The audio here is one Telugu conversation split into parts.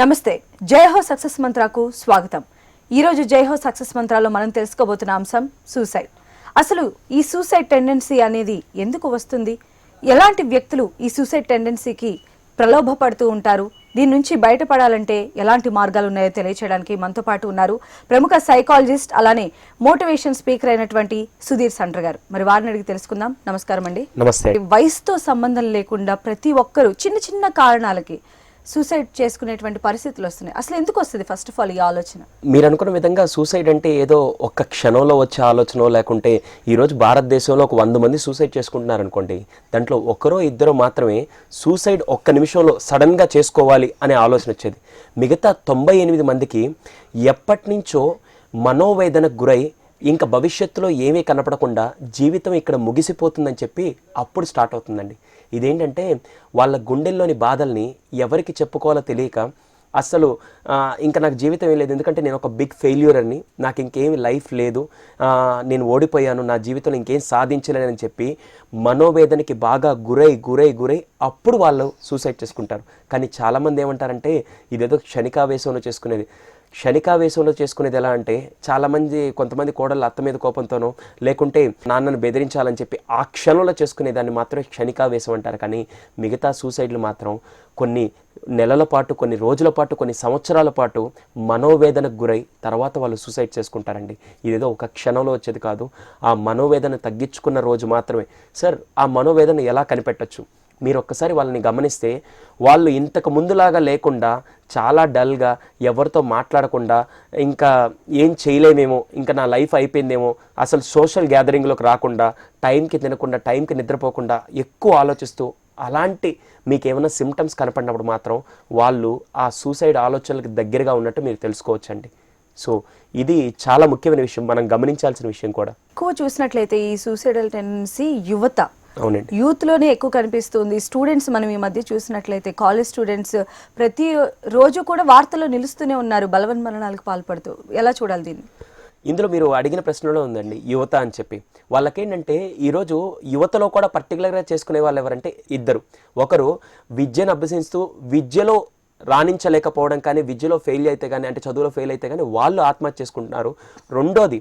నమస్తే జయహో సక్సెస్ మంత్రాకు స్వాగతం. ఈరోజు జయహో సక్సెస్ మంత్రాలో మనం తెలుసుకోబోతున్న అంశం సూసైడ్. అసలు ఈ సూసైడ్ టెండెన్సీ అనేది ఎందుకు వస్తుంది? ఎలాంటి వ్యక్తులు ఈ సూసైడ్ టెండెన్సీకి ప్రలోభపడుతూ ఉంటారు? దీని నుంచి బయటపడాలంటే ఎలాంటి మార్గాలు ఉన్నాయో తెలియచేయడానికి మనతో పాటు ఉన్నారు ప్రముఖ సైకాలజిస్ట్ అలానే మోటివేషన్ స్పీకర్ అయినటువంటి సుధీర్ సండ్ర గారు. మరి వారిని అడిగి తెలుసుకుందాం. నమస్కారం అండి నమస్తే వయసుతో సంబంధం లేకుండా ప్రతి ఒక్కరూ చిన్న చిన్న కారణాలకి సూసైడ్ చేసుకునేటువంటి పరిస్థితులు వస్తున్నాయి. అసలు ఎందుకు వస్తుంది ఫస్ట్ ఆఫ్ ఆల్ ఈ ఆలోచన? మీరు అనుకున్న విధంగా సూసైడ్ అంటే ఏదో ఒక్క క్షణంలో వచ్చే ఆలోచన లేకుంటే ఈరోజు భారతదేశంలో ఒక వంద మంది సూసైడ్ చేసుకుంటున్నారు అనుకోండి దాంట్లో ఒకరో ఇద్దరో మాత్రమే సూసైడ్ ఒక్క నిమిషంలో సడన్గా చేసుకోవాలి అనే ఆలోచన వచ్చేది. మిగతా తొంభై ఎనిమిది మందికి ఎప్పటి నుంచో మనోవేదనకు గురై ఇంకా భవిష్యత్తులో ఏమీ కనపడకుండా జీవితం ఇక్కడ ముగిసిపోతుందని చెప్పి అప్పుడు స్టార్ట్ అవుతుందండి. ఇదేంటంటే వాళ్ళ గుండెల్లోని బాధల్ని ఎవరికి చెప్పుకోవాలో తెలియక అసలు ఇంకా నాకు జీవితం ఏం లేదు. ఎందుకంటే నేను ఒక బిగ్ ఫెయిల్యూర్ అని నాకు ఇంకేమి లైఫ్ లేదు. నేను ఓడిపోయాను. నా జీవితంలో ఇంకేం సాధించలేనని చెప్పి మనోవేదనకి బాగా గురై గురై గురై అప్పుడు వాళ్ళు సూసైడ్ చేసుకుంటారు. కానీ చాలామంది ఏమంటారంటే ఇదేదో క్షణికావేశంలో చేసుకునేది. శనికావేశంలో చేసుకునేది ఎలా అంటే చాలామంది కొంతమంది కోడళ్ళు అత్త మీద కోపంతోనో లేకుంటే నాన్నను బెదిరించాలని చెప్పి ఆ క్షణంలో చేసుకునే దాన్ని మాత్రమే క్షణికావేశం అంటారు. కానీ మిగతా సూసైడ్లు మాత్రం కొన్ని నెలల పాటు కొన్ని రోజుల పాటు కొన్ని సంవత్సరాల పాటు మనోవేదనకు గురై తర్వాత వాళ్ళు సూసైడ్ చేసుకుంటారండి. ఇదేదో ఒక క్షణంలో వచ్చేది కాదు. ఆ మనోవేదన తగ్గించుకున్న రోజు మాత్రమే. సార్ ఆ మనోవేదన ఎలా కనిపెట్టచ్చు? మీరు ఒక్కసారి వాళ్ళని గమనిస్తే వాళ్ళు ఇంతకు ముందులాగా లేకుండా చాలా డల్గా ఎవరితో మాట్లాడకుండా ఇంకా ఏం చేయలేమేమో ఇంకా నా లైఫ్ అయిపోయిందేమో అసలు సోషల్ గ్యాదరింగ్లోకి రాకుండా టైంకి తినకుండా టైంకి నిద్రపోకుండా ఎక్కువ ఆలోచిస్తూ అలాంటి మీకు ఏమైనా సిమ్టమ్స్ కనపడినప్పుడు మాత్రం వాళ్ళు ఆ సూసైడ్ ఆలోచనలకు దగ్గరగా ఉన్నట్టు మీరు తెలుసుకోవచ్చండి. సో ఇది చాలా ముఖ్యమైన విషయం మనం గమనించాల్సిన విషయం కూడా. ఎక్కువ చూసినట్లయితే ఈ సూసైడల్ టెండెన్సీ యువత అవునండి. యూత్లోనే ఎక్కువ కనిపిస్తుంది. స్టూడెంట్స్ మనం ఈ మధ్య చూసినట్లయితే కాలేజ్ స్టూడెంట్స్ ప్రతి రోజు కూడా వార్తల్లో నిలుస్తూనే ఉన్నారు బలవన్మరణాలకు పాల్పడుతూ. ఎలా చూడాలి దీన్ని? ఇందులో మీరు అడిగిన ప్రశ్నలో ఉందండి యువత అని చెప్పి. వాళ్ళకేంటంటే ఈరోజు యువతలో కూడా పర్టికులర్గా చేసుకునే వాళ్ళు ఎవరంటే ఇద్దరు. ఒకరు విద్యను అభ్యసిస్తూ విద్యలో రాణించలేకపోవడం కానీ విద్యలో ఫెయిల్ అయితే కానీ అంటే చదువులో ఫెయిల్ అయితే కానీ వాళ్ళు ఆత్మహత్య చేసుకుంటున్నారు. రెండోది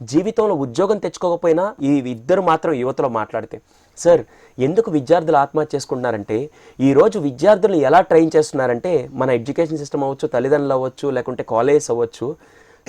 జీవితంలో ఉద్యోగం తెచ్చుకోకపోయినా ఈ ఇద్దరు మాత్రం యువతలో మాట్లాడితే సార్ ఎందుకు విద్యార్థులు ఆత్మహత్య చేసుకుంటున్నారంటే ఈరోజు విద్యార్థులు ఎలా ట్రైన్ చేస్తున్నారంటే మన ఎడ్యుకేషన్ సిస్టమ్ అవ్వచ్చు తల్లిదండ్రులు అవ్వచ్చు లేకుంటే కాలేజెస్ అవ్వచ్చు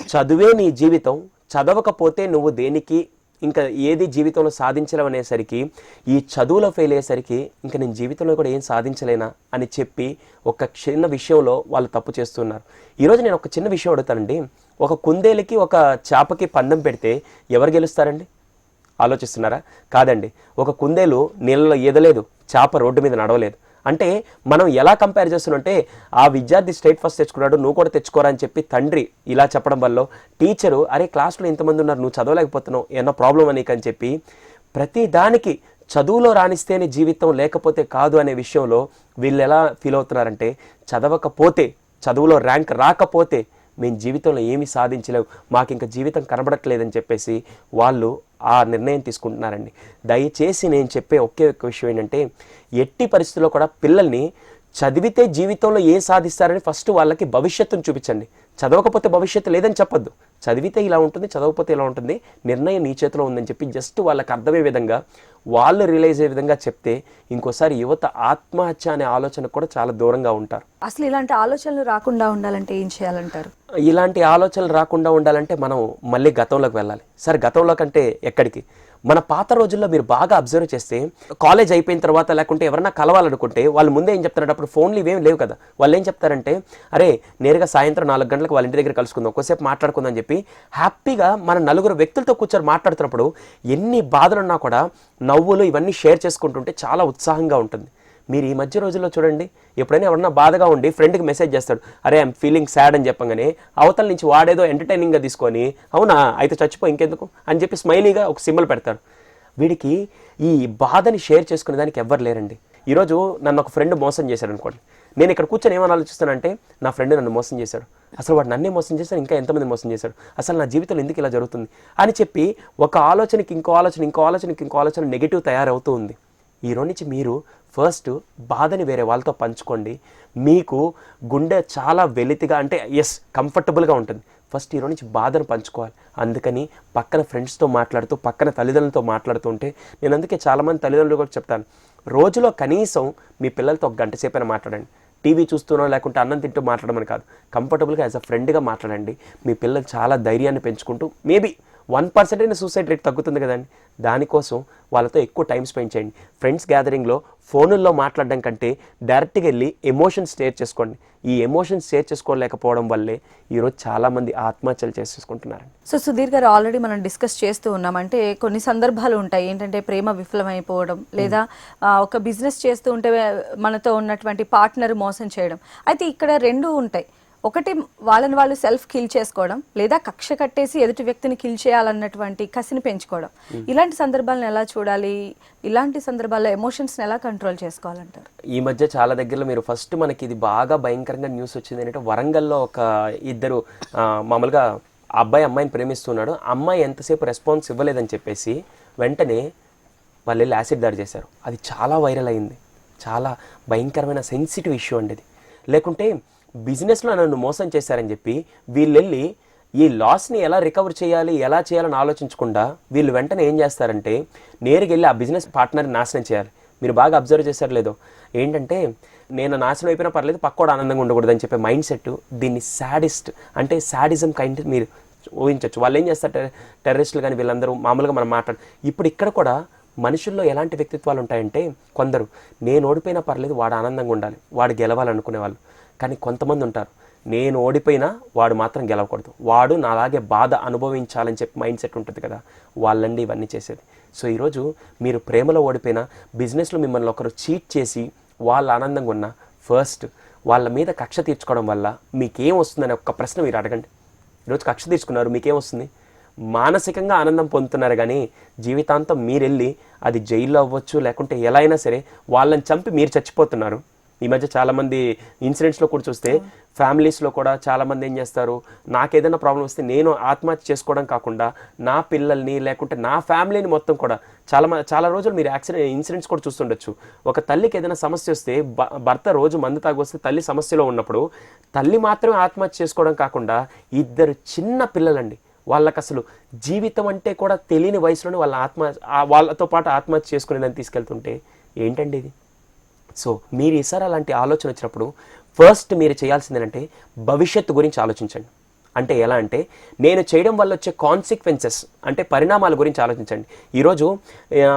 చదువే నీ జీవితం చదవకపోతే నువ్వు దేనికి ఇంకా ఏది జీవితంలో సాధించలేవు అనేసరికి ఈ చదువులో ఫెయిల్ అయ్యేసరికి ఇంకా నేను జీవితంలో కూడా ఏం సాధించలేనా? అని చెప్పి ఒక చిన్న విషయంలో వాళ్ళు తప్పు చేస్తున్నారు. ఈరోజు నేను ఒక చిన్న విషయం అడుగుతానండి. ఒక కుందేలుకి ఒక చేపకి పందెం పెడితే ఎవరు గెలుస్తారండి? ఆలోచిస్తున్నారా? కాదండి. ఒక కుందేలు నీళ్ళలో ఈదలేదు చేప రోడ్డు మీద నడవలేదు. అంటే మనం ఎలా కంపేర్ చేస్తున్నామంటే ఆ విద్యార్థి స్టేట్ ఫస్ట్ తెచ్చుకున్నాడు నువ్వు కూడా తెచ్చుకోరా అని చెప్పి తండ్రి ఇలా చెప్పడం వల్ల టీచరు అరే క్లాస్లో ఇంతమంది ఉన్నారు నువ్వు చదవలేకపోతున్నావు ఏమన్నా ప్రాబ్లం అని అని చెప్పి ప్రతి దానికి చదువులో రాణిస్తేనే జీవితం లేకపోతే కాదు అనే విషయంలో వీళ్ళు ఎలా ఫీల్ అవుతున్నారంటే చదవకపోతే చదువులో ర్యాంక్ రాకపోతే మేము జీవితంలో ఏమి సాధించలేవు మాకు ఇంకా జీవితం కనబడట్లేదని చెప్పేసి వాళ్ళు ఆ నిర్ణయం తీసుకుంటున్నారండి. దయచేసి నేను చెప్పే ఒకే ఒక్క విషయం ఏంటంటే ఎట్టి పరిస్థితుల్లో కూడా పిల్లల్ని చదివితే జీవితంలో ఏం సాధిస్తారని ఫస్ట్ వాళ్ళకి భవిష్యత్తును చూపించండి. చదవకపోతే భవిష్యత్తు లేదని చెప్పొద్దు. చదివితే ఇలా ఉంటుంది చదవకపోతే ఇలా ఉంటుంది. నిర్ణయం నీ చేతిలో ఉందని చెప్పి జస్ట్ వాళ్ళకి అర్థమయ్యే విధంగా వాళ్ళు రియలైజ్ అయ్యే విధంగా చెప్తే ఇంకోసారి యువత ఆత్మహత్య అనే ఆలోచన కూడా చాలా దూరంగా ఉంటారు. అసలు ఇలాంటి ఆలోచనలు రాకుండా ఉండాలంటే ఏం చేయాలంటారు? ఇలాంటి ఆలోచనలు రాకుండా ఉండాలంటే మనం మళ్ళీ గతంలోకి వెళ్ళాలి. సరే గతంలో కంటే ఎక్కడికి? మన పాత రోజుల్లో మీరు బాగా అబ్జర్వ్ చేస్తే కాలేజ్ అయిపోయిన తర్వాత లేకుంటే ఎవరన్నా కలవాలనుకుంటే వాళ్ళు ముందే ఏం చెప్తారంటే అప్పుడు ఫోన్లు ఇవేం లేవు కదా. వాళ్ళు ఏం చెప్తారంటే అరే నేరుగా సాయంత్రం నాలుగు గంటలకు వాళ్ళ ఇంటి దగ్గర కలుసుకుందాం ఒకసేపు మాట్లాడుకుందాం అని చెప్పి హ్యాపీగా మన నలుగురు వ్యక్తులతో కూర్చొని మాట్లాడుతున్నప్పుడు ఎన్ని బాధలున్నా కూడా నవ్వులు ఇవన్నీ షేర్ చేసుకుంటుంటే చాలా ఉత్సాహంగా ఉంటుంది. మీరు ఈ మధ్య రోజుల్లో చూడండి ఎప్పుడైనా ఎవరన్నా బాధగా ఉండి ఫ్రెండ్కి మెసేజ్ చేస్తాడు అరే ఐమ్ ఫీలింగ్ సాడ్ అని చెప్పగానే అవతల నుంచి వాడేదో ఎంటర్టైనింగ్గా తీసుకొని అవునా అయితే చచ్చిపో ఇంకెందుకు? అని చెప్పి స్మైలీగా ఒక సింబల్ పెడతాడు. వీడికి ఈ బాధని షేర్ చేసుకునే దానికి ఎవ్వరు లేరండి. ఈరోజు నన్ను ఒక ఫ్రెండ్ మోసం చేశాడు అనుకోండి. నేను ఇక్కడ కూర్చొని ఏమని ఆలోచిస్తానంటే నా ఫ్రెండ్ నన్ను మోసం చేశాడు. అసలు వాడు నన్నే మోసం చేశాడు ఇంకా ఎంతమంది మోసం చేశాడు? అసలు నా జీవితంలో ఎందుకు ఇలా జరుగుతుంది? అని చెప్పి ఒక ఆలోచనకి ఇంకో ఆలోచన ఇంకో ఆలోచనకి ఇంకో ఆలోచన నెగిటివ్ తయారవుతూ ఉంది. ఈ రోజు నుంచి మీరు ఫస్ట్ బాధని వేరే వాళ్ళతో పంచుకోండి. మీకు గుండె చాలా వెలితిగా అంటే ఎస్ కంఫర్టబుల్గా ఉంటుంది. ఫస్ట్ ఈరోజు నుంచి బాధను పంచుకోవాలి. అందుకని పక్కన ఫ్రెండ్స్తో మాట్లాడుతూ పక్కన తల్లిదండ్రులతో మాట్లాడుతుంటే నేను అందుకే చాలామంది తల్లిదండ్రులు కూడా చెప్తాను. రోజులో కనీసం మీ పిల్లలతో ఒక గంట సేపైనా మాట్లాడండి. టీవీ చూస్తున్నా లేకుంటే అన్నం తింటూ మాట్లాడమని కాదు. కంఫర్టబుల్గా యాజ్ అ ఫ్రెండ్గా మాట్లాడండి. మీ పిల్లలు చాలా ధైర్యాన్ని పెంచుకుంటూ మేబీ వన్ పర్సెంట్ అయినా సూసైడ్ రేట్ తగ్గుతుంది కదండి. దానికోసం వాళ్ళతో ఎక్కువ టైం స్పెండ్ చేయండి. ఫ్రెండ్స్ గ్యాదరింగ్లో ఫోనుల్లో మాట్లాడడం కంటే డైరెక్ట్గా వెళ్ళి ఎమోషన్స్ షేర్ చేసుకోండి. ఈ ఎమోషన్స్ షేర్ చేసుకోలేకపోవడం వల్లే ఈరోజు చాలామంది ఆత్మహత్యలు చేసేసుకుంటున్నారండి. సో సుధీర్ గారు ఆల్రెడీ మనం డిస్కస్ చేస్తూ ఉన్నాం. అంటే కొన్ని సందర్భాలు ఉంటాయి. ఏంటంటే ప్రేమ విఫలమైపోవడం లేదా ఆ, ఒక బిజినెస్ చేస్తూ ఉంటే మనతో ఉన్నటువంటి పార్ట్నర్ మోసం చేయడం. అయితే ఇక్కడ రెండు ఉంటాయి. ఒకటి వాళ్ళని వాళ్ళు సెల్ఫ్ కిల్ చేసుకోవడం లేదా కక్ష కట్టేసి ఎదుటి వ్యక్తిని కిల్ చేయాలన్నటువంటి కసిని పెంచుకోవడం. ఇలాంటి సందర్భాలను ఎలా చూడాలి? ఇలాంటి సందర్భాల్లో ఎమోషన్స్ని ఎలా కంట్రోల్ చేసుకోవాలంటారు? ఈ మధ్య చాలా దగ్గరలో మీరు ఫస్ట్ మనకి ఇది బాగా భయంకరంగా న్యూస్ వచ్చింది. ఏంటంటే వరంగల్లో ఒక ఇద్దరు మామూలుగా అబ్బాయి అమ్మాయిని ప్రేమిస్తున్నాడు. అమ్మాయి ఎంతసేపు రెస్పాన్స్ ఇవ్వలేదని చెప్పేసి వెంటనే వాళ్ళు వెళ్ళి యాసిడ్ దాడి చేశారు. అది చాలా వైరల్ అయింది. చాలా భయంకరమైన సెన్సిటివ్ ఇష్యూ అండి ఇది. లేకుంటే బిజినెస్లో నన్ను మోసం చేశారని చెప్పి వీళ్ళు వెళ్ళి ఈ లాస్ని ఎలా రికవర్ చేయాలి ఎలా చేయాలని ఆలోచించకుండా వీళ్ళు వెంటనే ఏం చేస్తారంటే నేరుగా వెళ్ళి ఆ బిజినెస్ పార్ట్నర్ని నాశనం చేయాలి. మీరు బాగా అబ్జర్వ్ చేశారు లేదో. ఏంటంటే నేను నాశనం అయిపోయినా పర్లేదు పక్కోడు ఆనందంగా ఉండకూడదని చెప్పే మైండ్ సెట్ దీన్ని శాడిస్ట్ అంటే శాడిజం కైండ్ మీరు ఊహించవచ్చు వాళ్ళు ఏం చేస్తారు టెర్రరిస్టులు కానీ వీళ్ళందరూ మామూలుగా మనం మాట్లాడు ఇప్పుడు ఇక్కడ కూడా మనుషుల్లో ఎలాంటి వ్యక్తిత్వాలు ఉంటాయంటే కొందరు నేను ఓడిపోయినా పర్లేదు వాడు ఆనందంగా ఉండాలి వాడు గెలవాలనుకునే వాళ్ళు కానీ కొంతమంది ఉంటారు. నేను ఓడిపోయినా వాడు మాత్రం గెలవకూడదు. వాడు నాలాగే బాధ అనుభవించాలని చెప్పి మైండ్ సెట్ ఉంటుంది కదా వాళ్ళండి ఇవన్నీ చేసేది. సో ఈరోజు మీరు ప్రేమలో ఓడిపోయినా బిజినెస్లో మిమ్మల్ని ఒకరు చీట్ చేసి వాళ్ళు ఆనందంగా ఉన్నా ఫస్ట్ వాళ్ళ మీద కక్ష తీర్చుకోవడం వల్ల మీకేం వస్తుందనే ఒక్క ప్రశ్న మీరు అడగండి. ఈరోజు కక్ష తీర్చుకున్నారు మీకేం వస్తుంది? మానసికంగా ఆనందం పొందుతున్నారు కానీ జీవితాంతం మీరు వెళ్ళి అది జైల్లో అవ్వచ్చు లేకుంటే ఎలా అయినా సరే వాళ్ళని చంపి మీరు చచ్చిపోతున్నారు. ఈ మధ్య చాలామంది ఇన్సిడెంట్స్లో కూడా చూస్తే ఫ్యామిలీస్లో కూడా చాలామంది ఏం చేస్తారు? నాకు ఏదైనా ప్రాబ్లం వస్తే నేను ఆత్మహత్య చేసుకోవడం కాకుండా నా పిల్లల్ని లేకుంటే నా ఫ్యామిలీని మొత్తం కూడా చాలా మ- చాలా రోజులు మీరు యాక్సిడెంట్ ఇన్సిడెంట్స్ కూడా చూస్తుండొచ్చు. ఒక తల్లికి ఏదైనా సమస్య వస్తే భ- భర్త రోజు మందు తాగి వస్తే తల్లి సమస్యలో ఉన్నప్పుడు తల్లి మాత్రమే ఆత్మహత్య చేసుకోవడం కాకుండా ఇద్దరు చిన్న పిల్లలండి. వాళ్ళకి అసలు జీవితం అంటే కూడా తెలియని వయసులోనే వాళ్ళ ఆత్మ వాళ్ళతో పాటు ఆత్మహత్య చేసుకునేదాన్ని తీసుకెళ్తుంటే ఏంటండి ఇది? సో మీరు ఈసారి అలాంటి ఆలోచన వచ్చినప్పుడు ఫస్ట్ మీరు చేయాల్సింది ఏంటంటే భవిష్యత్తు గురించి ఆలోచించండి. అంటే ఎలా అంటే నేను చేయడం వల్ల వచ్చే కాన్సిక్వెన్సెస్ అంటే పరిణామాల గురించి ఆలోచించండి. ఈరోజు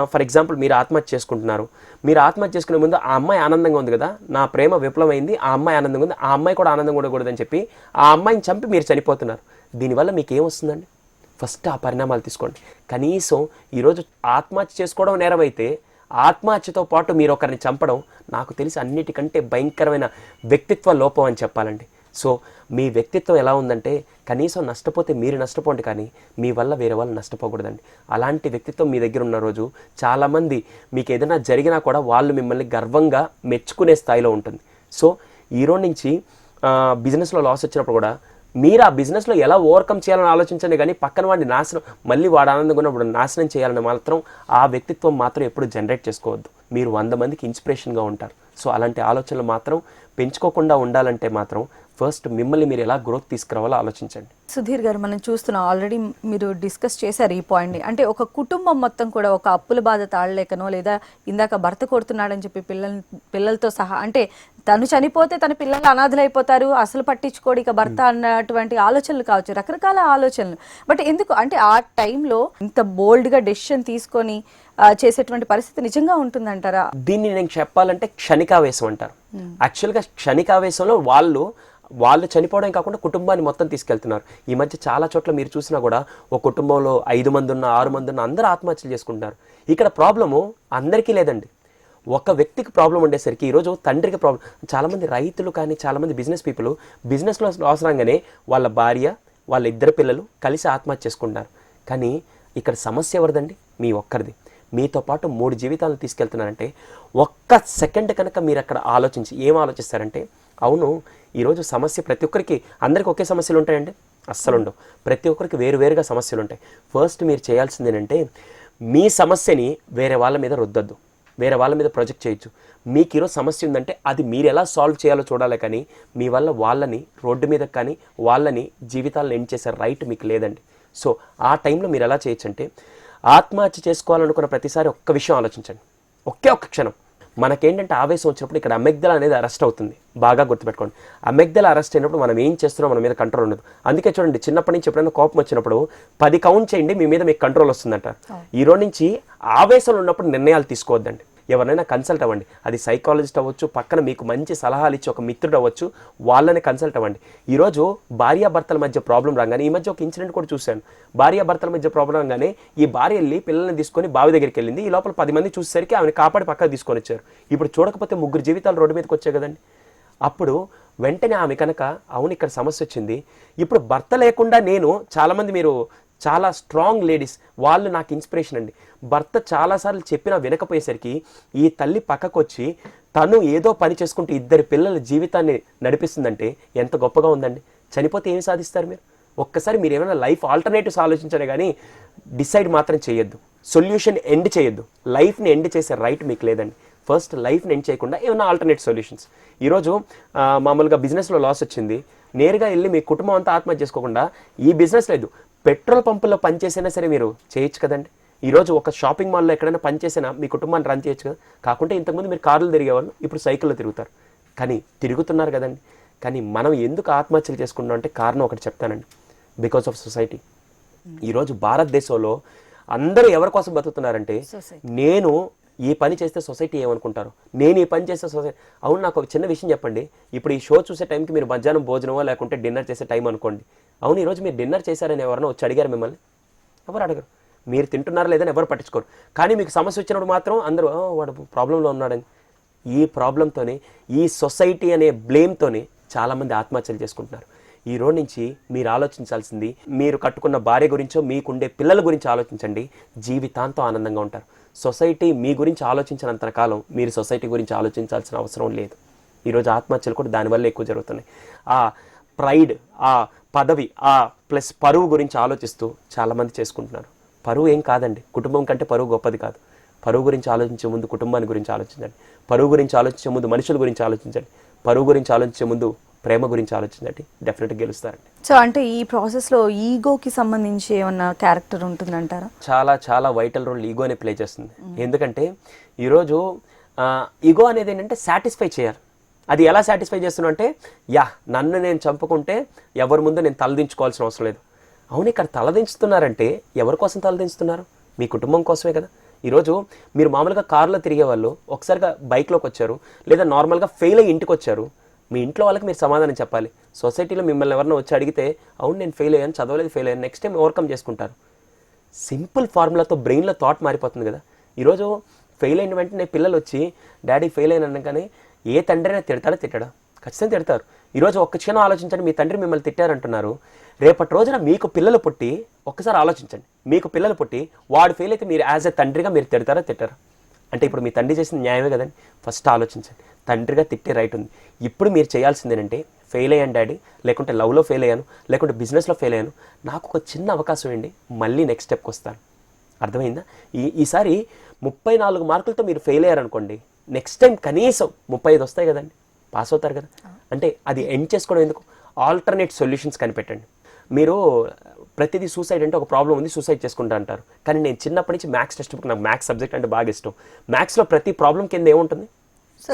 ఫర్ ఎగ్జాంపుల్ మీరు ఆత్మహత్య చేసుకుంటున్నారు. మీరు ఆత్మహత్య చేసుకునే ముందు ఆ అమ్మాయి ఆనందంగా ఉంది కదా? నా ప్రేమ విఫలమైంది ఆ అమ్మాయి ఆనందంగా ఉంది ఆ అమ్మాయి కూడా ఆనందంగా ఉండకూడదని చెప్పి ఆ అమ్మాయిని చంపి మీరు చనిపోతున్నారు. దీనివల్ల మీకు ఏమొస్తుందండి ఫస్ట్ ఆ పరిణామాలు తీసుకోండి. కనీసం ఈరోజు ఆత్మహత్య చేసుకోవడం నేరమైతే ఆత్మహత్యతో పాటు మీరు ఒకరిని చంపడం నాకు తెలిసి అన్నిటికంటే భయంకరమైన వ్యక్తిత్వ లోపం అని చెప్పాలండి. సో మీ వ్యక్తిత్వం ఎలా ఉందంటే కనీసం నష్టపోతే మీరు నష్టపోండి కానీ మీ వల్ల వేరే వాళ్ళు నష్టపోకూడదండి. అలాంటి వ్యక్తిత్వం మీ దగ్గర ఉన్న రోజు చాలామంది మీకు ఏదైనా జరిగినా కూడా వాళ్ళు మిమ్మల్ని గర్వంగా మెచ్చుకునే స్థాయిలో ఉంటుంది. సో ఈరోజు నుంచి బిజినెస్లో లాస్ వచ్చినప్పుడు కూడా మీరు ఆ బిజినెస్లో ఎలా ఓవర్కమ్ చేయాలని ఆలోచించండి కానీ పక్కన వాడిని నాశనం మళ్ళీ వాడు ఆనందంగా ఉన్నప్పుడు నాశనం చేయాలని మాత్రం ఆ వ్యక్తిత్వం మాత్రం ఎప్పుడు జనరేట్ చేసుకోవద్దు. మీరు వంద మందికి ఇన్స్పిరేషన్గా ఉంటారు. సో అలాంటి ఆలోచనలు మాత్రం పెంచుకోకుండా ఉండాలంటే మాత్రం ఫస్ట్ మిమ్మల్ని మీరు ఎలా గ్రోత్ తీసుకురావాలో ఆలోచించండి. సుధీర్ గారు మనం చూస్తున్నాం ఆల్రెడీ మీరు డిస్కస్ చేశారు ఈ పాయింట్ని అంటే ఒక కుటుంబం మొత్తం కూడా ఒక అప్పుల బాధ తాళలేకనో లేదా ఇందాక భర్త కొడుతున్నాడని చెప్పి పిల్లల పిల్లలతో సహా అంటే తను చనిపోతే తన పిల్లలు అనాథలైపోతారు అసలు పట్టించుకోడు ఇక భర్త అన్నటువంటి ఆలోచనలు కావచ్చు రకరకాల ఆలోచనలు. బట్ ఎందుకు అంటే ఆ టైంలో ఇంత బోల్డ్గా డెసిషన్ తీసుకొని చేసేటువంటి పరిస్థితి నిజంగా ఉంటుందంటారా? దీన్ని నేను చెప్పాలంటే క్షణికావేశం అంటారు. యాక్చువల్గా క్షణికావేశంలో వాళ్ళు వాళ్ళు చనిపోవడం కాకుండా కుటుంబాన్ని మొత్తం తీసుకెళ్తున్నారు. ఈ మధ్య చాలా చోట్ల మీరు చూసినా కూడా ఒక కుటుంబంలో ఐదు మంది ఉన్న ఆరు మంది ఉన్న అందరూ ఆత్మహత్యలు చేసుకుంటున్నారు. ఇక్కడ ప్రాబ్లము అందరికీ లేదండి. ఒక వ్యక్తికి ప్రాబ్లం ఉండేసరికి ఈరోజు తండ్రికి ప్రాబ్లం చాలామంది రైతులు కానీ చాలామంది బిజినెస్ పీపుల్ బిజినెస్లో అవసరంగానే వాళ్ళ భార్య వాళ్ళ ఇద్దరు పిల్లలు కలిసి ఆత్మహత్య చేసుకుంటున్నారు. కానీ ఇక్కడ సమస్య ఎవరిదండి? మీ ఒక్కరిది. మీతో పాటు మూడు జీవితాలను తీసుకెళ్తున్నారంటే ఒక్క సెకండ్ కనుక మీరు అక్కడ ఆలోచించి ఏం ఆలోచిస్తారంటే అవును ఈరోజు సమస్య ప్రతి ఒక్కరికి అందరికి ఒకే సమస్యలు ఉంటాయండి? అస్సలు ఉండవు. ప్రతి ఒక్కరికి వేరు వేరుగా సమస్యలు ఉంటాయి. ఫస్ట్ మీరు చేయాల్సింది ఏంటంటే మీ సమస్యని వేరే వాళ్ళ మీద రుద్దద్దు. వేరే వాళ్ళ మీద ప్రొజెక్ట్ చేయొచ్చు. మీకు ఈరోజు సమస్య ఉందంటే అది మీరు ఎలా సాల్వ్ చేయాలో చూడాలి కానీ మీ వల్ల వాళ్ళని రోడ్డు మీద కానీ వాళ్ళని జీవితాలను ఎండ్ చేసే రైట్ మీకు లేదండి. సో ఆ టైంలో మీరు ఎలా చేయొచ్చు అంటే ఆత్మహత్య చేసుకోవాలనుకున్న ప్రతిసారి ఒక్క విషయం ఆలోచించండి. ఒకే ఒక్క క్షణం. మనకేంటంటే ఆవేశం వచ్చినప్పుడు ఇక్కడ అమెగ్దల అనేది అరెస్ట్ అవుతుంది. బాగా గుర్తుపెట్టుకోండి. అమెగ్దల అరెస్ట్ అయినప్పుడు మనం ఏం చేస్తున్నాం మన మీద కంట్రోల్ ఉండదు. అందుకే చూడండి చిన్నప్పటి నుంచి ఎప్పుడైనా కోపం వచ్చినప్పుడు పది కౌంట్ చేయండి మీ మీద మీకు కంట్రోల్ వస్తుందంట. ఈ రోజు నుంచి ఆవేశంలో ఉన్నప్పుడు నిర్ణయాలు తీసుకోవద్దండి. ఎవరినైనా కన్సల్ట్ అవ్వండి. అది సైకాలజిస్ట్ అవ్వచ్చు పక్కన మీకు మంచి సలహాలు ఇచ్చి ఒక మిత్రుడు అవ్వచ్చు వాళ్ళని కన్సల్ట్ అవ్వండి. ఈరోజు భార్యాభర్తల మధ్య ప్రాబ్లం రాగానే ఈ మధ్య ఒక ఇన్సిడెంట్ కూడా చూశాను. భార్యాభర్తల మధ్య ప్రాబ్లం రాగానే ఈ భార్య వెళ్ళి పిల్లల్ని తీసుకొని బావి దగ్గరికి వెళ్ళింది. ఈ లోపల పది మంది చూసేసరికి ఆమెను కాపాడి పక్కకు తీసుకొని వచ్చారు. ఇప్పుడు చూడకపోతే ముగ్గురు జీవితాలు రోడ్డు మీదకి వచ్చాయి కదండి. అప్పుడు వెంటనే ఆమె కనుక అవును ఇక్కడ సమస్య వచ్చింది. ఇప్పుడు భర్త లేకుండా నేను చాలామంది మీరు చాలా స్ట్రాంగ్ లేడీస్ వాళ్ళు నాకు ఇన్స్పిరేషన్ అండి. భర్త చాలాసార్లు చెప్పినా వినకపోయేసరికి ఈ తల్లి పక్కకు వచ్చి తను ఏదో పని చేసుకుంటూ ఇద్దరు పిల్లల జీవితాన్ని నడిపిస్తుందంటే ఎంత గొప్పగా ఉందండి. చనిపోతే ఏమి సాధిస్తారు మీరు? ఒక్కసారి మీరు ఏమైనా లైఫ్ ఆల్టర్నేటివ్స్ ఆలోచించారు కానీ డిసైడ్ మాత్రం చేయొద్దు. సొల్యూషన్ ఎండ్ చేయొద్దు. లైఫ్ని ఎండ్ చేసే రైట్ మీకు లేదండి. ఫస్ట్ లైఫ్ని ఎండ్ చేయకుండా ఏమైనా ఆల్టర్నేట్ సొల్యూషన్స్ ఈరోజు మామూలుగా బిజినెస్లో లాస్ వచ్చింది. నేరుగా వెళ్ళి మీ కుటుంబం అంతా ఆత్మహత్య చేసుకోకుండా ఈ బిజినెస్ లేదు. పెట్రోల్ పంపుల్లో పనిచేసినా సరే మీరు చేయొచ్చు కదండి. ఈరోజు ఒక షాపింగ్ మాల్లో ఎక్కడైనా పనిచేసినా మీ కుటుంబాన్ని రన్ చేయొచ్చు కదా. కాకుంటే ఇంతకుముందు మీరు కార్లు తిరిగేవాళ్ళు ఇప్పుడు సైకిల్లో తిరుగుతారు. కానీ తిరుగుతున్నారు కదండి. కానీ మనం ఎందుకు ఆత్మహత్యలు చేసుకుంటాం అంటే కారణం ఒకటి చెప్తానండి. Because of society. ఈరోజు భారతదేశంలో అందరూ ఎవరి కోసం బతుకుతున్నారంటే. నేను ఈ పని చేస్తే సొసైటీ ఏమనుకుంటారు? నేను ఈ పని చేస్తే సొసైటీ అవును నాకు ఒక చిన్న విషయం చెప్పండి. ఇప్పుడు ఈ షో చూసే టైంకి మీరు మధ్యాహ్నం భోజనమో లేకుంటే డిన్నర్ చేసే టైం అనుకోండి. అవును ఈరోజు మీరు డిన్నర్ చేశారని ఎవరైనా వచ్చి అడిగారు మిమ్మల్ని? ఎవరు అడగరు. మీరు తింటున్నారా లేదని ఎవరు పట్టించుకోరు. కానీ మీకు సమస్య వచ్చినప్పుడు మాత్రం అందరూ వాడు ప్రాబ్లంలో ఉన్నాడని. ఈ ప్రాబ్లంతోనే ఈ సొసైటీ అనే బ్లేమ్తోనే చాలామంది ఆత్మహత్యలు చేసుకుంటున్నారు. ఈ రోజు నుంచి మీరు ఆలోచించాల్సింది మీరు కట్టుకున్న భార్య గురించో మీకుండే పిల్లల గురించి ఆలోచించండి. జీవితాంతం ఆనందంగా ఉంటారు. సొసైటీ మీ గురించి ఆలోచించినంత కాలం మీరు సొసైటీ గురించి ఆలోచించాల్సిన అవసరం లేదు. ఈరోజు ఆత్మహత్యలు కూడా దానివల్ల ఎక్కువ జరుగుతున్నాయి. ఆ ప్రైడ్ ఆ పదవి ఆ ప్లస్ పరువు గురించి ఆలోచిస్తూ చాలామంది చేసుకుంటున్నారు. పరువు ఏం కాదండి. కుటుంబం కంటే పరువు గొప్పది కాదు. పరువు గురించి ఆలోచించే ముందు కుటుంబాన్ని గురించి ఆలోచించండి. పరువు గురించి ఆలోచించే ముందు మనుషుల గురించి ఆలోచించండి. పరువు గురించి ఆలోచించే ముందు ప్రేమ గురించి ఆలోచించండి. డెఫినెట్గా గెలుస్తారండి. సో అంటే ఈ ప్రాసెస్లో ఈగోకి సంబంధించి ఏమన్నా క్యారెక్టర్ ఉంటుందంటారా? చాలా చాలా వైటల్ రోల్ ఈగోనే ప్లే చేస్తుంది. ఎందుకంటే ఈరోజు ఈగో అనేది ఏంటంటే సాటిస్ఫై చేయాలి. అది ఎలా సాటిస్ఫై చేస్తున్నా అంటే యా నన్ను నేను చంపుకుంటే ఎవరి ముందు నేను తలదించుకోవాల్సిన అవసరం లేదు. అవును ఇక్కడ తలదించుతున్నారంటే ఎవరి కోసం తలదించుతున్నారు? మీ కుటుంబం కోసమే కదా. ఈరోజు మీరు మామూలుగా కారులో తిరిగే వాళ్ళు ఒకసారిగా బైక్లోకి వచ్చారు లేదా నార్మల్గా ఫెయిల్ అయ్యి ఇంటికి వచ్చారు మీ ఇంట్లో వాళ్ళకి మీరు సమాధానం చెప్పాలి. సొసైటీలో మిమ్మల్ని ఎవరైనా వచ్చి అడిగితే అవును నేను ఫెయిల్ అయ్యాను చదవలేదు ఫెయిల్ అయ్యాను నెక్స్ట్ టైం ఓవర్కమ్ చేసుకుంటారు. సింపుల్ ఫార్ములాతో బ్రెయిన్లో థాట్ మారిపోతుంది కదా. ఈరోజు ఫెయిల్ అయిన వెంటనే పిల్లలు వచ్చి డాడీ ఫెయిల్ అయిన కానీ ఏ తండ్రి అయినా తిడతాడా తిట్టడా? ఖచ్చితంగా తిడతారు. ఈరోజు ఒక్క క్షణం ఆలోచించండి మీ తండ్రి మిమ్మల్ని తిట్టారంటున్నారు. రేపటి రోజున మీకు పిల్లలు పుట్టి ఒక్కసారి ఆలోచించండి. మీకు పిల్లలు పుట్టి వాడు ఫెయిల్ అయితే మీరు యాజ్ ఎ తండ్రిగా మీరు తిడతారా తిట్టారా? అంటే ఇప్పుడు మీ తండ్రి చేసిన న్యాయమే కదండి. ఫస్ట్ ఆలోచించండి. తండ్రిగా తిట్టే రైట్ ఉంది. ఇప్పుడు మీరు చేయాల్సింది ఏంటంటే ఫెయిల్ అయ్యాను డాడీ లేకుంటే లవ్లో ఫెయిల్ అయ్యాను లేకుంటే బిజినెస్లో ఫెయిల్ అయ్యాను. నాకు ఒక చిన్న అవకాశం ఏంటి మళ్ళీ నెక్స్ట్ స్టెప్కి వస్తాను. అర్థమైందా? ఈ ఈసారి ముప్పై నాలుగు మార్కులతో మీరు ఫెయిల్ అయ్యారనుకోండి నెక్స్ట్ టైం కనీసం ముప్పై ఐదు వస్తాయి కదండి. పాస్ అవుతారు కదా. అంటే అది ఎండ్ చేసుకోవడం ఎందుకు? ఆల్టర్నేట్ సొల్యూషన్స్ కనిపెట్టండి. మీరు ప్రతిదీ సూసైడ్ అంటే ఒక ప్రాబ్లం ఉంది సూసైడ్ చేసుకుంటా అంటారు. కానీ నేను చిన్నప్పటి నుంచి మ్యాథ్స్ టెక్స్ట్ బుక్ నాకు మ్యాథ్స్ సబ్జెక్ట్ అంటే బాగా ఇష్టం. మ్యాథ్స్లో ప్రతి ప్రాబ్లం కింద ఏముంటుంది.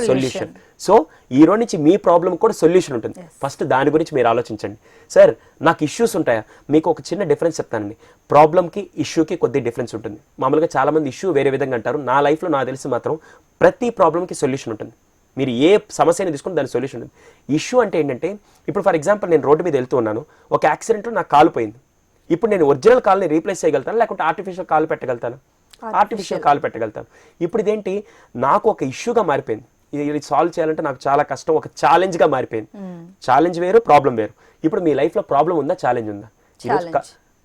సొల్యూషన్ సో ఈ రోజు నుంచి మీ ప్రాబ్లం కూడా సొల్యూషన్ ఉంటుంది. ఫస్ట్ దాని గురించి మీరు ఆలోచించండి. సార్ నాకు ఇష్యూస్ ఉంటాయా? మీకు ఒక చిన్న డిఫరెన్స్ చెప్తానండి ప్రాబ్లంకి ఇష్యూకి కొద్ది డిఫరెన్స్ ఉంటుంది. మామూలుగా చాలా మంది ఇష్యూ వేరే విధంగా అంటారు. నా లైఫ్లో నాకు తెలిసి మాత్రం ప్రతి ప్రాబ్లంకి సొల్యూషన్ ఉంటుంది. మీరు ఏ సమస్యని తీసుకుని దాని సొల్యూషన్ ఉంటుంది. ఇష్యూ అంటే ఏంటంటే ఇప్పుడు ఫర్ ఎగ్జాంపుల్ నేను రోడ్డు మీద వెళ్తూ ఉన్నాను. ఒక యాక్సిడెంట్లో నాకు కాలు పోయింది. ఇప్పుడు నేను ఒరిజినల్ కాల్ని రీప్లేస్ చేయగలుగుతాను? లేకుంటే ఆర్టిఫిషియల్ కాలు పెట్టగలుగుతాను? ఆర్టిఫిషియల్ కాలు పెట్టగలుగుతాను ఇప్పుడు ఇదేంటి? నాకు ఒక ఇష్యూగా మారిపోయింది. ఇది ఇది సాల్వ్ చేయాలంటే నాకు చాలా కష్టం ఒక ఛాలెంజ్గా మారిపోయింది. ఛాలెంజ్ వేరు ప్రాబ్లం వేరు. ఇప్పుడు మీ లైఫ్లో ప్రాబ్లం ఉందా? ఛాలెంజ్ ఉందా? ఈరోజు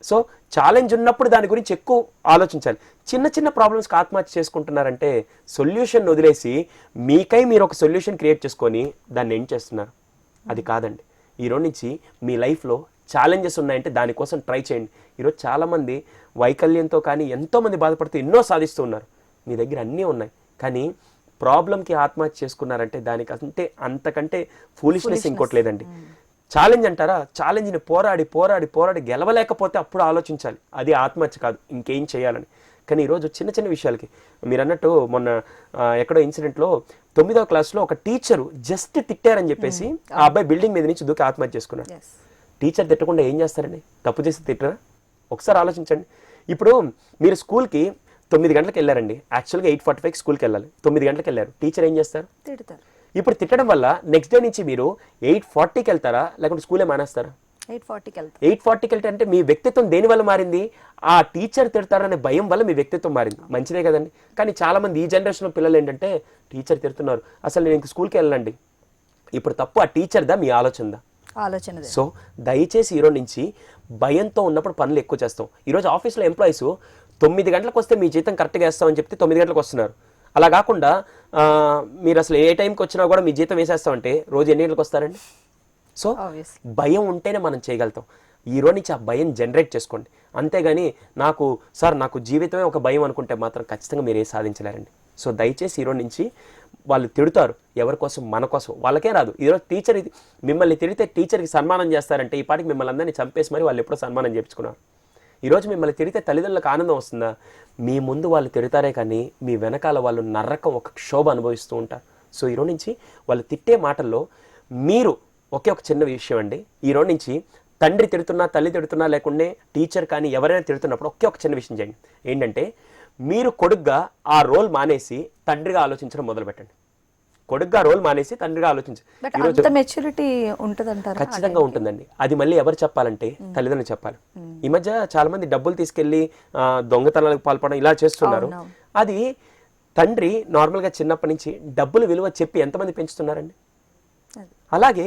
సో ఛాలెంజ్ ఉన్నప్పుడు దాని గురించి ఎక్కువ ఆలోచించాలి. చిన్న చిన్న ప్రాబ్లమ్స్కి ఆత్మహత్య చేసుకుంటున్నారంటే సొల్యూషన్ వదిలేసి మీకై మీరు ఒక సొల్యూషన్ క్రియేట్ చేసుకొని దాన్ని ఎండ్ చేస్తున్నారు. అది కాదండి. ఈ రోజు నుంచి మీ లైఫ్లో ఛాలెంజెస్ ఉన్నాయంటే దానికోసం ట్రై చేయండి. ఈరోజు చాలామంది వైకల్యంతో కానీ ఎంతోమంది బాధపడుతూ ఎన్నో సాధిస్తూ ఉన్నారు. మీ దగ్గర అన్నీ ఉన్నాయి. కానీ ప్రాబ్లంకి ఆత్మహత్య చేసుకున్నారంటే దానికి అంటే అంతకంటే ఫూలిష్నెస్ ఇంకోటి లేదండి ఛాలెంజ్ అంటారా? ఛాలెంజ్ని పోరాడి పోరాడి పోరాడి గెలవలేకపోతే అప్పుడు ఆలోచించాలి. అది ఆత్మహత్య కాదు. ఇంకేం చేయాలని. కానీ ఈరోజు చిన్న చిన్న విషయాలకి మీరు అన్నట్టు మొన్న ఎక్కడో ఇన్సిడెంట్లో తొమ్మిదో క్లాస్లో ఒక టీచరు జస్ట్ తిట్టారని చెప్పేసి ఆ అబ్బాయి బిల్డింగ్ మీద నుంచి దూకి ఆత్మహత్య చేసుకున్నాడు. టీచర్ తిట్టకుండా ఏం చేస్తారండి? తప్పు చేసి తిట్టరా? ఒకసారి ఆలోచించండి. ఇప్పుడు మీరు స్కూల్కి తొమ్మిది గంటలకు వెళ్ళారండి. యాక్చువల్గా ఎయిట్ ఫార్టీ ఫైవ్ స్కూల్కి వెళ్ళాలి. తొమ్మిది గంటలకు వెళ్ళారు. టీచర్ ఏం చేస్తారు? తిడతారు. ఇప్పుడు తిట్టడం వల్ల నెక్స్ట్ డే నుంచి మీరు ఎయిట్ ఫార్టీకి వెళ్తారా? లేకుంటే స్కూలే మానేస్తారా? ఎయిట్ ఫార్టీకి వెళ్తారు. ఎయిట్ ఫార్టీకి వెళ్తే అంటే మీ వ్యక్తిత్వం దేని వల్ల మారింది? ఆ టీచర్ తిడతారనే భయం వల్ల మీ వ్యక్తిత్వం మారింది. మంచిదే కదండి. కానీ చాలా మంది ఈ జనరేషన్ పిల్లలు ఏంటంటే టీచర్ తిడుతున్నారు. అసలు నేను ఇంక స్కూల్కి వెళ్ళండి ఇప్పుడు తప్పు ఆ టీచర్దా? మీ ఆలోచనదా? ఆలోచన సో దయచేసి ఈరోజు నుంచి భయంతో ఉన్నప్పుడు పనులు ఎక్కువ చేస్తాం. ఈరోజు ఆఫీస్లో ఎంప్లాయీస్ తొమ్మిది గంటలకు వస్తే మీ జీతం కరెక్ట్గా వేస్తామని చెప్తే తొమ్మిది గంటలకు వస్తున్నారు. అలా కాకుండా మీరు అసలు ఏ టైంకి వచ్చినా కూడా మీ జీతం వేసేస్తామంటే రోజు ఎన్ని గంటలకు వస్తారండి? సో భయం ఉంటేనే మనం చేయగలుగుతాం. ఈ రోజు నుంచి ఆ భయం జనరేట్ చేసుకోండి. అంతేగాని నాకు సార్ నాకు జీవితమే ఒక భయం అనుకుంటే మాత్రం ఖచ్చితంగా మీరు ఏ సాధించలేరండి. సో దయచేసి ఈ రోజు నుంచి వాళ్ళు తిడతారు. ఎవరి కోసం? మన కోసం. వాళ్ళకే రాదు. ఈరోజు టీచర్ ఇది మిమ్మల్ని తిడితే టీచర్కి సన్మానం చేస్తారంటే ఈ పాటికి మిమ్మల్ని అందరినీ చంపేసి మరి వాళ్ళు ఎప్పుడో సన్మానం చేయించుకున్నారు ఈరోజు మిమ్మల్ని తిడితే తల్లిదండ్రులకు ఆనందం వస్తుందా? మీ ముందు వాళ్ళు తిడతారే కానీ మీ వెనకాల వాళ్ళు నర్రకం ఒక క్షోభ అనుభవిస్తూ ఉంటారు. సో ఈరోజు నుంచి వాళ్ళు తిట్టే మాటల్లో మీరు ఒకే ఒక చిన్న విషయం అండి. ఈరోజు నుంచి తండ్రి తిడుతున్నా తల్లి తిడుతున్నా లేకుంటే టీచర్ కానీ ఎవరైనా తిడుతున్నప్పుడు ఒకే ఒక చిన్న విషయం చేయండి. ఏంటంటే మీరు కొడుగ్గా ఆ రోల్ మానేసి తండ్రిగా ఆలోచించడం మొదలు పెట్టండి కొడుగ్గా రోల్ మానేసి తండ్రిగా ఆలోచించు బట్ అంత మెచ్యూరిటీ ఉంటదంటారా? ఖచ్చితంగా ఉంటుందండి. అది మళ్ళీ ఎవరు చెప్పాలంటే తల్లిదండ్రులు చెప్పాలి. ఈ మధ్య చాలా మంది డబ్బులు తీసుకెళ్ళి దొంగతనాలకు పాల్పడడం ఇలా చేస్తున్నారు. అది తండ్రి నార్మల్గా చిన్నప్పటి నుంచి డబ్బులు విలువ చెప్పి ఎంతమంది పెంచుతున్నారండి. అలాగే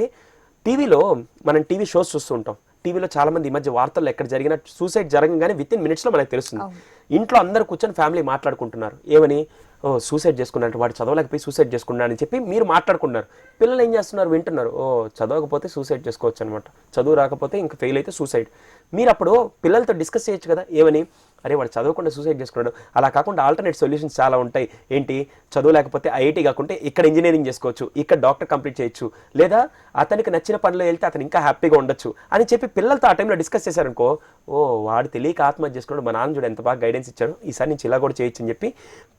టీవీలో మనం టీవీ షోస్ చూస్తూ ఉంటాం. టీవీలో చాలా మంది ఈ మధ్య వార్తల్లో ఎక్కడ జరిగినా సూసైడ్ జరగగానే విత్ ఇన్ మినిట్స్లో మనకు తెలుస్తుంది. ఇంట్లో అందరు కూర్చొని ఫ్యామిలీ మాట్లాడుకుంటున్నారు. ఏమని? ఓ సూసైడ్ చేసుకున్నాడు వాడు చదవలేకపోయి సూసైడ్ చేసుకున్నాడు అని చెప్పి మీరు మాట్లాడుకున్నారు పిల్లలు ఏం చేస్తున్నారు? వింటున్నారు. ఓ చదవకపోతే సూసైడ్ చేసుకోవచ్చు అనమాట చదువు రాకపోతే ఇంకా ఫెయిల్ అయితే సూసైడ్ మీరు అప్పుడు పిల్లలతో డిస్కస్ చేయొచ్చు కదా? ఏమని? అరే వాడు చదవకుండా సూసైడ్ చేసుకున్నాడు. అలా కాకుండా ఆల్టర్నేట్ సొల్యూషన్స్ చాలా ఉంటాయి. ఏంటి? చదువు లేకపోతే ఐఐటి కాకుంటే ఇక్కడ ఇంజనీరింగ్ చేసుకోవచ్చు ఇక్కడ డాక్టర్ కంప్లీట్ చేయొచ్చు లేదా అతనికి నచ్చిన పనిలో వెళ్తే అతను ఇంకా హ్యాపీగా ఉండొచ్చు అని చెప్పి పిల్లలతో ఆ టైంలో డిస్కస్ చేశారనుకో ఓ వాడు తెలియక ఆత్మహత్య చేసుకున్నాడు మా నాన్న చూడు ఎంత బాగా గైడెన్స్ ఇచ్చాడు ఈసారి నుంచి ఇలా కూడా చేయొచ్చు అని చెప్పి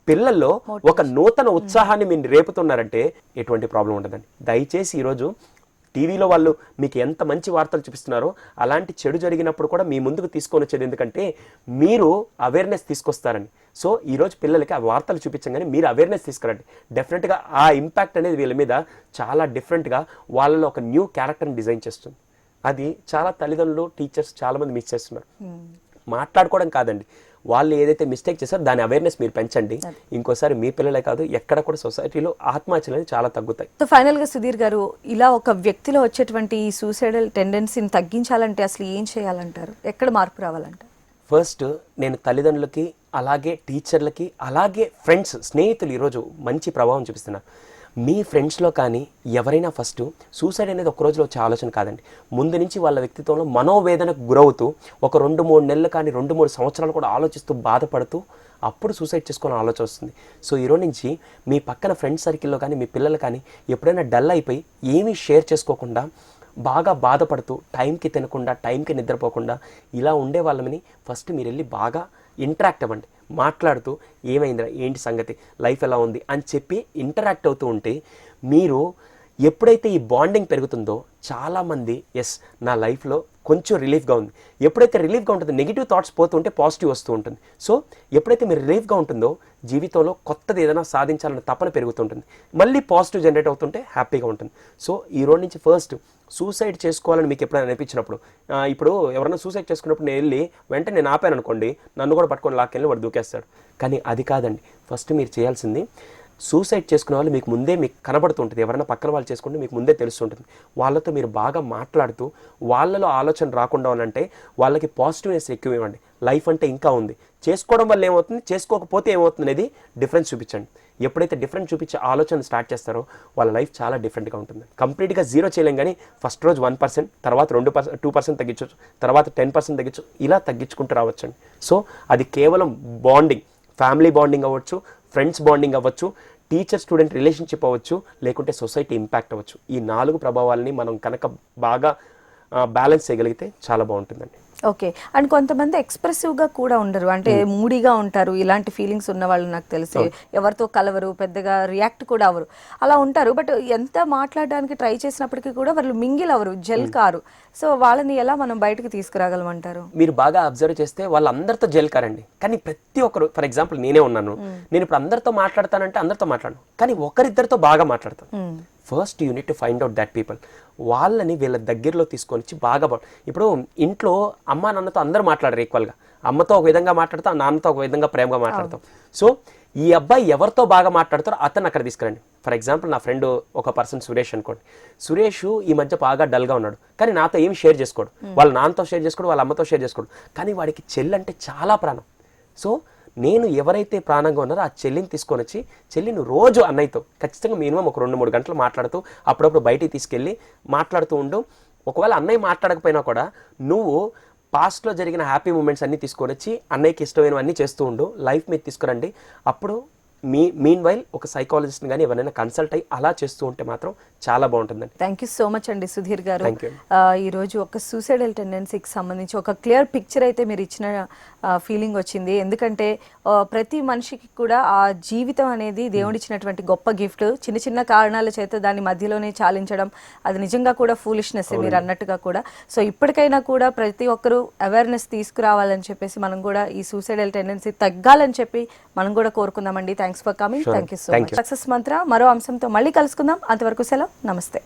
పిల్లల్లో ఒక నూతన ఉత్సాహాన్ని మీరు రేపుతున్నారంటే ఎటువంటి ప్రాబ్లం ఉండదండి. దయచేసి ఈరోజు టీవీలో వాళ్ళు మీకు ఎంత మంచి వార్తలు చూపిస్తున్నారో అలాంటి చెడు జరిగినప్పుడు కూడా మీ ముందుకు తీసుకొని వచ్చేది ఎందుకంటే మీరు అవేర్నెస్ తీసుకొస్తారని. సో ఈరోజు పిల్లలకి ఆ వార్తలు చూపించగానే మీరు అవేర్నెస్ తీసుకురండి. డెఫినెట్గా ఆ ఇంపాక్ట్ అనేది వీళ్ళ మీద చాలా డిఫరెంట్గా వాళ్ళలో ఒక న్యూ క్యారెక్టర్ని డిజైన్ చేస్తుంది. అది చాలా తల్లిదండ్రులు టీచర్స్ చాలామంది మిస్ చేస్తున్నారు. మాట్లాడుకోవడం కాదండి. వాళ్ళు ఏదైతే మిస్టేక్ చేశారో దాని అవేర్నెస్ మీరు పెంచండి. ఇంకోసారి మీ పిల్లలే కాదు ఎక్కడ కూడా సొసైటీలో ఆత్మహత్యలు చాలా తగ్గుతాయి. సో ఫైనల్గా సుధీర్ గారు ఇలా ఒక వ్యక్తిలో వచ్చేటువంటి ఈ సూసైడల్ టెండెన్సీని తగ్గించాలంటే అసలు ఏం చేయాలంటారు? ఎక్కడ మార్పు రావాలంటారు ఫస్ట్ నేను తల్లిదండ్రులకి అలాగే టీచర్లకి అలాగే ఫ్రెండ్స్ స్నేహితులు ఈరోజు మంచి ప్రభావం చూపిస్తున్నారు మీ ఫ్రెండ్స్లో కానీ ఎవరైనా ఫస్ట్ సూసైడ్ అనేది ఒక రోజులో వచ్చే ఆలోచన కాదండి. ముందు నుంచి వాళ్ళ వ్యక్తిత్వంలో మనోవేదనకు గురవుతూ ఒక రెండు మూడు నెలలు కానీ రెండు మూడు సంవత్సరాలు కూడా ఆలోచిస్తూ బాధపడుతూ అప్పుడు సూసైడ్ చేసుకోవాలని ఆలోచన వస్తుంది. సో ఈరోజు నుంచి మీ పక్కన ఫ్రెండ్ సర్కిల్లో కానీ మీ పిల్లలు కానీ ఎప్పుడైనా డల్ అయిపోయి ఏమీ షేర్ చేసుకోకుండా బాగా బాధపడుతూ టైంకి తినకుండా టైంకి నిద్రపోకుండా ఇలా ఉండే వాళ్ళని ఫస్ట్ మీరు వెళ్ళి బాగా ఇంటరాక్ట్ అవ్వండి మాట్లాడుతూ ఏమైందిరా ఏంటి సంగతి లైఫ్ ఎలా ఉంది అని చెప్పి ఇంటరాక్ట్ అవుతూ ఉంటే మీరు ఎప్పుడైతే ఈ బాండింగ్ పెరుగుతుందో చాలామంది ఎస్ నా లైఫ్లో కొంచెం రిలీఫ్గా ఉంది. ఎప్పుడైతే రిలీఫ్గా ఉంటుందో నెగిటివ్ థాట్స్ పోతుంటే పాజిటివ్ వస్తూ ఉంటుంది. సో ఎప్పుడైతే మీరు రిలీఫ్గా ఉంటుందో జీవితంలో కొత్తది ఏదైనా సాధించాలన్న తపన పెరుగుతుంటుంది మళ్ళీ పాజిటివ్ జనరేట్ అవుతుంటే హ్యాపీగా ఉంటుంది. సో ఈ రోజు నుంచి ఫస్ట్ సూసైడ్ చేసుకోవాలని మీకు ఎప్పుడైనా అనిపించినప్పుడు? ఇప్పుడు ఎవరైనా సూసైడ్ చేసుకున్నప్పుడు నేను వెళ్ళి వెంటనే నేను ఆపాను అనుకోండి నన్ను కూడా పట్టుకొని లాక్కెళ్ళి వాడు దూకేస్తాడు. కానీ అది కాదండి. ఫస్ట్ మీరు చేయాల్సింది సూసైడ్ చేసుకునే వాళ్ళు మీకు ముందే మీకు కనబడుతుంటుంది ఎవరైనా పక్కన వాళ్ళు చేసుకుంటే మీకు ముందే తెలుస్తుంటుంది వాళ్ళతో మీరు బాగా మాట్లాడుతూ వాళ్ళలో ఆలోచన రాకుండా ఉండాలంటే వాళ్ళకి పాజిటివ్నెస్ ఎక్కువ ఇవ్వండి. లైఫ్ అంటే ఇంకా ఉంది. చేసుకోవడం వల్ల ఏమవుతుంది? చేసుకోకపోతే ఏమవుతుంది అనేది డిఫరెన్స్ చూపించండి. ఎప్పుడైతే డిఫరెంట్ చూపించే ఆలోచన స్టార్ట్ చేస్తారో వాళ్ళ లైఫ్ చాలా డిఫరెంట్గా ఉంటుంది. కంప్లీట్గా జీరో చేయలేం కానీ ఫస్ట్ రోజు వన్ పర్సెంట్ తర్వాత రెండు పర్సెంట్ టూ పర్సెంట్ తగ్గించవచ్చు తర్వాత టెన్ పర్సెంట్ తగ్గించు ఇలా తగ్గించుకుంటూ రావచ్చండి. సో అది కేవలం బాండింగ్ ఫ్యామిలీ బాండింగ్ అవ్వచ్చు ఫ్రెండ్స్ బాండింగ్ అవ్వచ్చు టీచర్ స్టూడెంట్ రిలేషన్షిప్ అవ్వచ్చు లేకుంటే సొసైటీ ఇంపాక్ట్ అవ్వచ్చు. ఈ నాలుగు ప్రభావాలని మనం కనుక బాగా బ్యాలెన్స్ చేయగలిగితే చాలా బాగుంటుందండి. ఓకే. అండ్ కొంతమంది ఎక్స్ప్రెసివ్గా కూడా ఉండరు. అంటే మూడీగా ఉంటారు. ఇలాంటి ఫీలింగ్స్ ఉన్న వాళ్ళు నాకు తెలిసి ఎవరితో కలవరు పెద్దగా రియాక్ట్ కూడా అవ్వరు. అలా ఉంటారు. బట్ ఎంత మాట్లాడడానికి ట్రై చేసినప్పటికీ కూడా వాళ్ళు మింగిల్ అవ్వరు. జెల్ కారు. సో వాళ్ళని ఎలా మనం బయటకు తీసుకురాగలమంటారు? మీరు బాగా అబ్జర్వ్ చేస్తే వాళ్ళందరితో జెల్కారండి కానీ ప్రతి ఒక్కరు ఫర్ ఎగ్జాంపుల్ నేనే ఉన్నాను. నేను ఇప్పుడు అందరితో మాట్లాడతానంటే అందరితో మాట్లాడను. కానీ ఒకరిద్దరితో బాగా మాట్లాడతాను. First you need to find out that people వాళ్ళని వీళ్ళ దగ్గరలో తీసుకొని వచ్చి బాగా ఇప్పుడు ఇంట్లో అమ్మ నాన్నతో అందరూ మాట్లాడరు ఈక్వల్గా అమ్మతో ఒక విధంగా మాట్లాడతాం నాన్నతో ఒక విధంగా ప్రేమగా మాట్లాడతాం సో ఈ అబ్బాయి ఎవరితో బాగా మాట్లాడతారో అతను అక్కడ తీసుకురండి. ఫర్ ఎగ్జాంపుల్ నా ఫ్రెండ్ ఒక పర్సన్ సురేష్ అనుకోండి. సురేష్ ఈ మధ్య బాగా డల్గా ఉన్నాడు. కానీ నాతో ఏం షేర్ చేసుకోడు. వాళ్ళ నాన్నతో షేర్ చేసుకోడు వాళ్ళ అమ్మతో షేర్ చేసుకోడు. కానీ వాడికి చెల్లి అంటే చాలా ప్రాణం. సో నేను ఎవరైతే ప్రాణంగా ఉన్నారో ఆ చెల్లిని తీసుకొని వచ్చి చెల్లిని రోజు అన్నయ్యతో ఖచ్చితంగా మినిమం ఒక రెండు మూడు గంటలు మాట్లాడుతూ అప్పుడప్పుడు బయటికి తీసుకెళ్ళి మాట్లాడుతూ ఉండు. ఒకవేళ అన్నయ్య మాట్లాడకపోయినా కూడా నువ్వు పాస్ట్లో జరిగిన హ్యాపీ మూమెంట్స్ అన్నీ తీసుకొని వచ్చి అన్నయ్యకి ఇష్టమైనవన్నీ చేస్తూ ఉండు. లైఫ్ మీద తీసుకురండి. అప్పుడు మీ మీన్ వైల్ ఒక సైకాలజిస్ట్ని కానీ ఎవరైనా కన్సల్ట్ అయ్యి అలా చేస్తూ ఉంటే మాత్రం చాలా బాగుంటుందండి. థ్యాంక్ యూ సో మచ్ అండి సుధీర్ గారు. ఈ రోజు ఒక సూసైడల్ టెండెన్సీకి సంబంధించి ఒక క్లియర్ పిక్చర్ అయితే మీరు ఇచ్చిన ఫీలింగ్ వచ్చింది. ఎందుకంటే ప్రతి మనిషికి కూడా ఆ జీవితం అనేది దేవుడిచ్చినటువంటి గొప్ప గిఫ్ట్ చిన్న చిన్న కారణాల చేత దాన్ని మధ్యలోనే చాలించడం అది నిజంగా కూడా ఫూలిష్నెస్ మీరు అన్నట్టుగా కూడా. సో ఇప్పటికైనా కూడా ప్రతి ఒక్కరూ అవేర్నెస్ తీసుకురావాలని చెప్పేసి మనం కూడా ఈ సూసైడల్ టెండెన్సీ తగ్గాలని చెప్పి మనం కూడా కోరుకుందామండి. Thanks for coming. Thank you so much. Success mantra మరో అంశంతో మళ్ళీ కలుసుకుందాం. అంతవరకు సెలవు. నమస్తే.